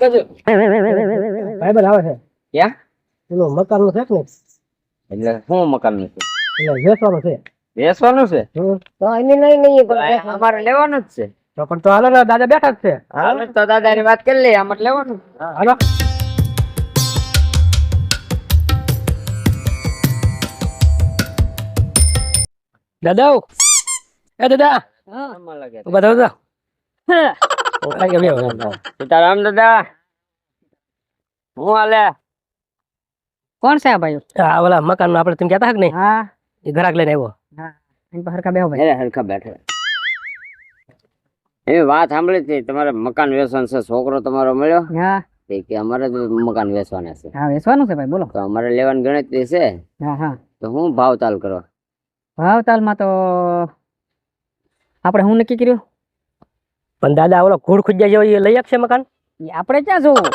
કઈ બાજુ ભાઈબંધ આવે છે. ક્યાં એનું મકાનનું છે કે ને એટલે શું મકાનનું છે? એટલે વેચવાનું છે. વેચવાનું છે? તો અમે નહીં લઈએ અમારે લેવાનું જ છે. તો પણ તો હાલો ને દાદા બેઠા જ છે. હાલો તો દાદા ની વાત કરી લઈએ અમારે લેવાનું. હાલો. દાદા એ દાદા આમાં સીતારામ દાદા હું હાલે? કોણ છે આ ભાઈ? આ ઓલા મકાન આપડે તમે કેતા હક નહીં? હા. એ ઘરાક લઈને આવ્યો. એની હરખા બેહો ભાઈ. હરખા બેઠા. એ વાત સાંભળી હતી. તમારે મકાન વેચવાનું છે છોકરો તમારો મળ્યો? હા. તે કે અમારે તો મકાન વેચવાના છે. હા વેચવાનું છે ભાઈ બોલો. તો અમારે લેવાની ગણતરી છે. હા હા. તો હું ભાવતાલ કરો? ભાવતાલમાં તો આપણે હું નક્કી કર્યું? પણ દાદા ઓલો ઘૂડ ખુજ્યા જેવો એ લઈ આપશે મકાન? આપણે ક્યાં જોવું?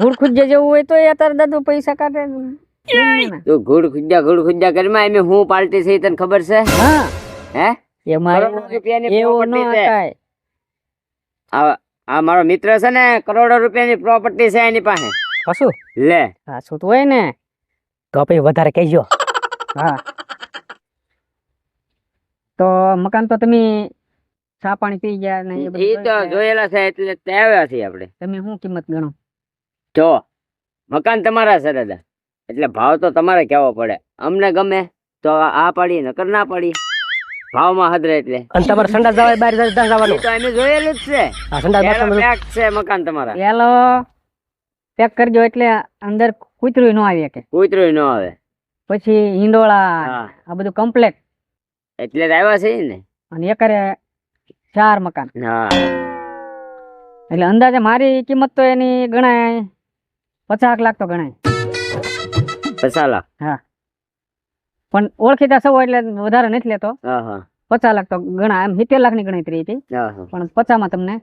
ભૂલ ખુજ્જે જેવું હોય તો એ અત્યારે દાદુ પૈસા કાઢે તું ઘૂડ ખુદ્યા ઘૂડ ખુદ્યા ઘરમાં એમ હું પાર્ટી છે તને ખબર છે? હા. હે? એ મારો રૂપિયાની એવું ન છે. આ આ મારો મિત્ર છે ને કરોડો રૂપિયાની પ્રોપર્ટી છે એની પાસે. કશું? લે. હા શું તો હોય ને. તો પછી વધારે કહેજો. હા. તો મકાન તો તમે ચા પાણી પી ગયા ને એ તો જોયેલા છે એટલે આવ્યા છીએ આપણે. તમે શું કિંમત ગણો? જો મકાન તમારા છે દાદા. એટલે ભાવ તો તમારે કહેવો પડે. અમને ગમે તો આ પાડી નકર ના પાડી ભાવમાં હદરે એટલે. અને તમારે સંડાસ જવાય બહાર જવાનું. તો એને જોયેલું જ છે. pack છે મકાન તમારા. હેલો પેક કરજો એટલે અંદર કૂતરું ન આવે કે. કૂતરું ન આવે. પછી હિંડોળા આ બધું કમ્પ્લેટ એટલે આવ્યા છે ને. અને એકરે ચાર મકાન. એટલે અંદાજે મારી કિંમત તો એની ગણાય પચાસ લાખ તો ગણાય. પચાસ હા. પણ ઓળખીતા સૌ એટલે વધારે નથી લેતો. હા હા. પચાસ લાખ તો ગણાય. એમ સિત્તેર લાખની ગણતરી હતી. પણ પચાસમાં તમને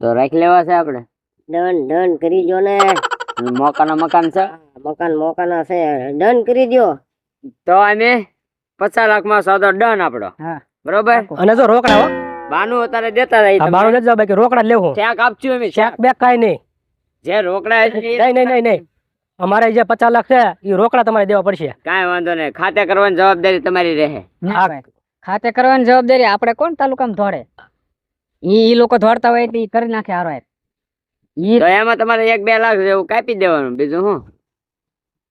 તો રાખી લેવા છે આપણે? ડન ડન કરી દો ને. મોકાના મકાન છે? મકાન મોકાના છે. ડન કરી દો તો અમે પચાસ લાખમાં સોદો ડન આપડો હા. બરોબર? અને જો રોકડા હો. બાનું અત્યારે દેતા રહી આ બારું બાકી રોકડા લેવું. ચેક આપશું અમે ચેક બેક કાઈ નહીં. જે રોકડા નહીં નહીં નહીં નહીં. અમારે જે પચાસ લાખ છે એ રોકડા તમારે દેવા પડશે. કાંઈ વાંધો નહીં. ખાતે કરવાની જવાબદારી તમારી રહે. ખાતે કરવાની જવાબદારી આપણે કોણ તાલુકામાં ધોડે ઈ ઈ લોકો ધોડતા હોય એ ઈ કરી નાખે હારો. ઈ તો એમાં તમારે એક બે લાખ જેવું કાપી દેવાનું બીજું શું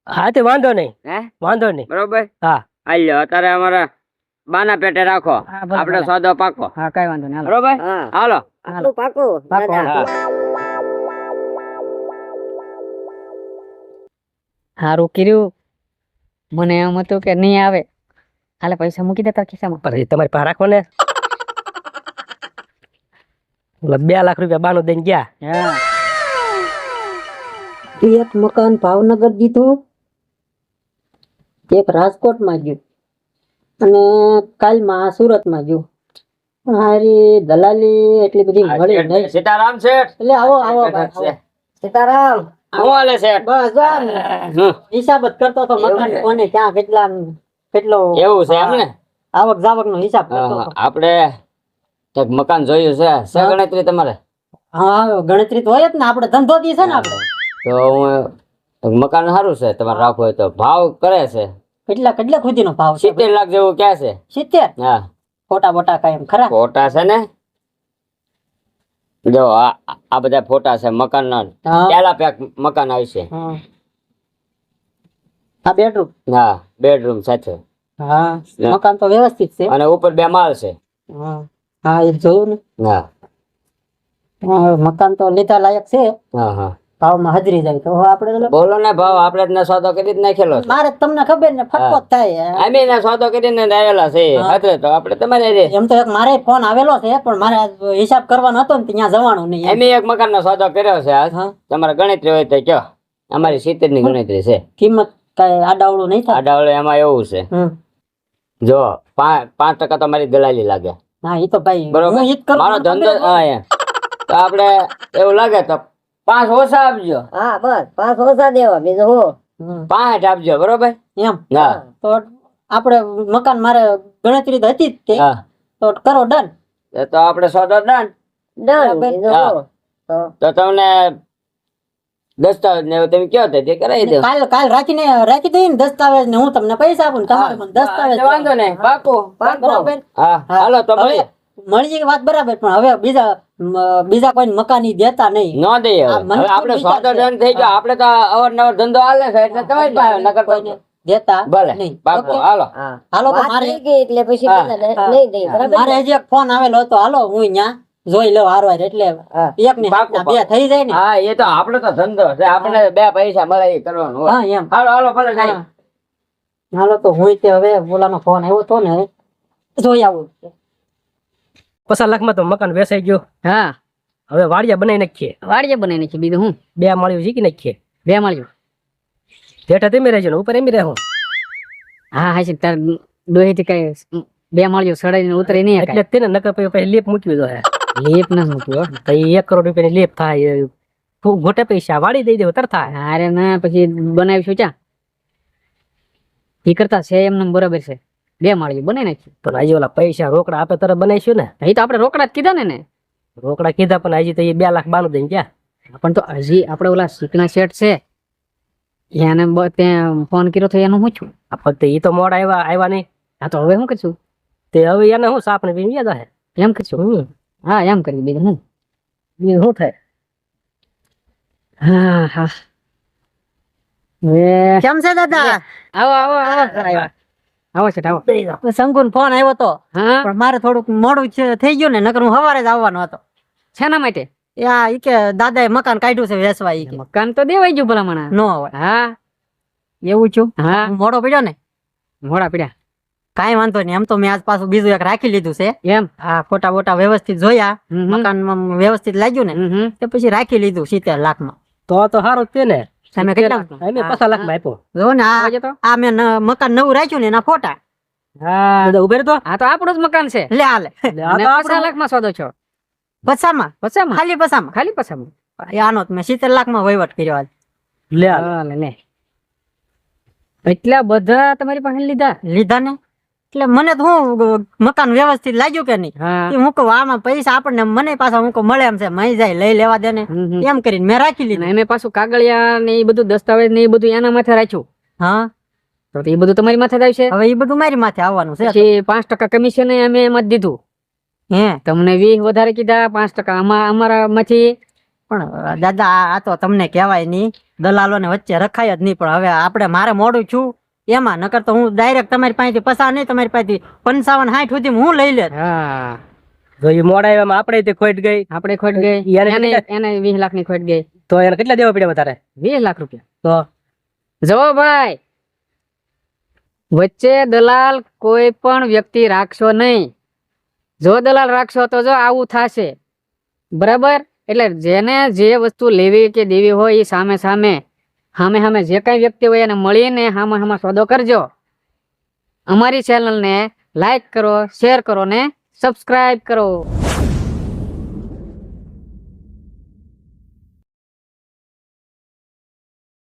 હા તે વાંધો નહીં. હે? વાંધો નહીં. બરોબર? હા. હાલ્યો અત્યારે અમારા બાના પેટે રાખો. હા, ભલે, આપણે ભલે. સોદો પાકો. હા કઈ વાંધો નહીં હાલો. બરોબર? હા. હાલો. આટલું પાકું? પાકું, દાદા. હારું કર્યું. મને એમ હતું કે નહીં આવે. હાલે પૈસા મૂકી દેતા ખિસ્સામાં. પણ એ તમારી પાસે રાખો ને. ઓલા બે લાખ રૂપિયા બાનું દઈને ગયા. હા. એક મકાન ભાવનગર દીધું. એક રાજકોટમાં ગયું. અને કાલમાં સુરતમાં ગયો. હારી દલાલી એટલી બધી મળી નહીં. સીતારામ શેઠ એટલે આવો. આવો. સીતારામ શેઠ બસ જો આમ હમ, હિસાબ જ કરતો તો મકાન કોને ક્યાં કેટલા કેટલો એવું છે એમ ને? આવક જાવક નો હિસાબ કરતો આપણે મકાન જોયું છે. છે ગણતરી તમારે? હા ગણતરી તો હોય જ ને. આપણે ધંધો દી છે ને આપણે. તો હું મકાન સારું છે તમારે રાખવું હોય તો. ભાવ કરે છે. કેટલા કેટલા સુધી નો ભાવ છે? સિત્તેર લાખ જેવું ક્યાં છે? સિત્તેર? હા. ફોટા બોટા કાંઈ ખરા? ફોટા છે ને? જો આ બધા ફોટા છે મકાન ના પેલા પેક મકાન આવશે હા. આ બેડરૂમ? હા બેડરૂમ સાથે. હા. મકાન તો વ્યવસ્થિત છે. અને ઉપર બે માળ છે. હા. હા એ જોયું ને. હા. હા, મકાન તો લીધા લાયક છે. હા હા. ભાવમાં હાજરી જાય તો આપણે બોલો ને ભાવ આપણે ને સોદો કરી જ નાખેલો મારે તમને ખબર ને ફટકો થાય અમે ને સોદો કરીને ને આવેલા છે. હાથે તો આપણે તમારે એમ તો એક મારે ફોન આવેલો છે પણ મારે હિસાબ કરવાનો હતો ને ત્યાં જવાનું નહીં. અમે એક મકાન નો સોદો કર્યો છે હા. તમારે ગણતરી હોય તો કયો અમારી સિત્તેરની ગણતરી છે. કિંમત કઈ આડાવડું નહીં થાય? આડાવડે એમાં એવું છે. જો પાંચ ટકા તો મારી દલાલી લાગે. હા એ તો ભાઈ બરોબર. મારો ધંધો આપણે એવું લાગે તો પાંચ ઓછા આપજો. હા બસ. પાંચ ઓછા દેવા બીજું હું? પાંચ આપજો બરોબર? એમ? હા. તો આપણે મકાન મારે ગણતરી હતી જ તે. તો કરો ડન એ તો આપણે સોદો ડન ડન તો? તો તમને દસ્તાવેજ ને તમે કયો તો? કરાવી દો. કાલ કાલ રાખીને રાખી દઈએ ને દસ્તાવેજ ને હું તમને પૈસા આપું તમારે મને દસ્તાવેજ વાંધો નહીં. પાકો. પાકો હા. હાલો તો મળીએ. મળી વાત બરાબર પણ હવે બીજા બીજા કોઈ મકાની દેતા નહીં. ન આપણે. દંડ થઈ ગયો આપણે તો અવારનવાર ધંધો હાલે છે એટલે તમારી પાસે નકર કોઈને દેતા ભલે. નહીં. હાલો. હાલો તો મારે એટલે પછી હા, પેલા હા. લઈ દઈએ બરાબર મારે હજી એક ફોન આવેલો હતો. હાલો હું અહીંયા જોઈ લઉં હારવાર એટલે એક ને બે થઈ જાય ને? હા એ તો આપણો તો ધંધો છે. આપણે બે પૈસા મળે એ કરવાનું હા એમ. હાલો હાલો ભલે હાલો તો હું તે હવે બોલાનો ફોન આવ્યો તો ને જોઈ આવું. પચાસ લાખમાં તો મકાન વેચાઈ ગયું. હા. હવે વાડિયા બનાવી નાખીએ. વાડીએ બનાવી નાખી બીજું હું? બે માળીઓ શીખી નાખીએ. બે મળ્યું જેઠા તેમી રહેજો ને ઉપર એમી રહેવું હા. હા છે તાર ડોહી થી કઈ બે મળ્યું સડાઈને ઉતરી નહીં એટલે જ તેને નકર પછી પછી લેપ મૂકવી દો હે. લીપ ના મૂક્યો તો ઈ એક કરોડ રૂપિયાની લેપ થાય એ ખૂબ મોટે પૈસા વાળી દઈ દેવું તર થાય. અરે ના પછી બનાવીશું ચા. એ કરતા છે એમને બરાબર છે. બે માળ્યું બનાવી નાખ્યું પણ હજી ઓલા પૈસા રોકડા આપે તરત બનાવીશું ને? અહીં તો આપણે રોકડા જ કીધા ને ને રોકડા કીધા પણ હજી તો એ બે લાખ બાનું દઈને ક્યાં પણ તો હજી આપણે ઓલા શીખના શેઠ છે એને ત્યાં ફોન કર્યો તો એનું હું છું? આ ફક્ત એ તો મોડા આવ્યા આવ્યા નહીં. હા તો હવે શું કરશું તે હવે એને હું સાપને પીને યાદ હે એમ કરશું હા એમ કરી બીજું હું. બીજું શું થાય? હા હા. કેમ છે દાદા? આવો આવો આવો. આવો છે આવો. શંકુન ફોન આવ્યો તો હા? પણ મારે થોડુંક મોડું થઈ ગયું ને નકર હું સવારે જ આવવાનો હતો. શેના માટે? યા ઈ કે દાદાએ મકાન કાઢ્યું છે વેચવા ઈ કે. મકાન તો દેવાઈ ગયું ભલામણા. નો આવે હા. એવું છું? હા. મોડો પડ્યો ને? મોડા પીડ્યા. કઈ વાંધો નહીં એમ તો મેં આજ પાછું બીજું એક રાખી લીધું છે. એમ? આ ફોટા બોટા વ્યવસ્થિત જોયા. મકાનમાં વ્યવસ્થિત લાગ્યું ને. તે પછી રાખી લીધું સિત્તેર લાખમાં. તો તો સારું જ છે ને. તમે કેટલા અમે પચાસ લાખમાં આપ્યો. જો ને આ આ મે મકાન નવું રાખ્યું ને એના ફોટા. હા. બધા ઉભે તો આ તો આપણું જ મકાન છે. લે હાલે. લે આ અને તો પચાસ આપણું- લાખમાં સોદો છો. પછામાં? પચામાં ખાલી પછામાં? ખાલી પસામાં આનો મેં લાખમાં વહીવટ કર્યો આજ લે હાલ. લે લે. એટલા બધા તમારી પાસે લીધા? લીધા ને? એટલે મને તો હું મકાન વ્યવસ્થિત લાગ્યું કે નહીં. હા. કહું આમાં પૈસા આપણને મને પાછા હું મળે એમ છે મહી જાય લઈ લેવા દે ને. એમ કરીને મેં રાખી લીધું. એને પાછું કાગળિયા ને એ બધું દસ્તાવેજ ને એ બધું એના માથે રાખ્યું? હા. તો એ બધું તમારી માથે જ આવશે? હવે એ બધું મારી માથે આવવાનું છે. પાંચ ટકા કમિશન અમે એમ જ દીધું. હે. તમને વીસ વધારે કીધા પાંચ ટકા અમા અમારા માંથી પણ દાદા આ- તો તમને કહેવાય નહીં. દલાલો ને વચ્ચે રખાય જ નહીં પણ હવે આપણે મારે મોડું છું. એમાં? નકર તો હું ડાયરેક્ટ તમારી પાસેથી પસાર નહીં તમારી પાસેથી પંચાવન સાઠ સુધી હું લઈ લે હા. જો ઈ મોડા આવ્યા આપણે તે ખોટ ગઈ. આપણે ખોટ ગઈ. એને એને વીસ લાખની ખોટ ગઈ. તો એને કેટલા દેવા પડ્યા વધારે? વીસ લાખ રૂપિયા. તો? જો ભાઈ વચ્ચે દલાલ કોઈ પણ વ્યક્તિ રાખશો નહીં. જો દલાલ રાખશો તો જો આવું થશે. બરાબર? એટલે જેને જે વસ્તુ લેવી કે દેવી હોય એ સામે સામે સામે હામે જે કઈ વ્યક્તિ હોય એને મળીને હામે હામે સોદો કરજો. અમારી ચેનલને લાઈક કરો શેર કરો ને સબસ્ક્રાઈબ કરો.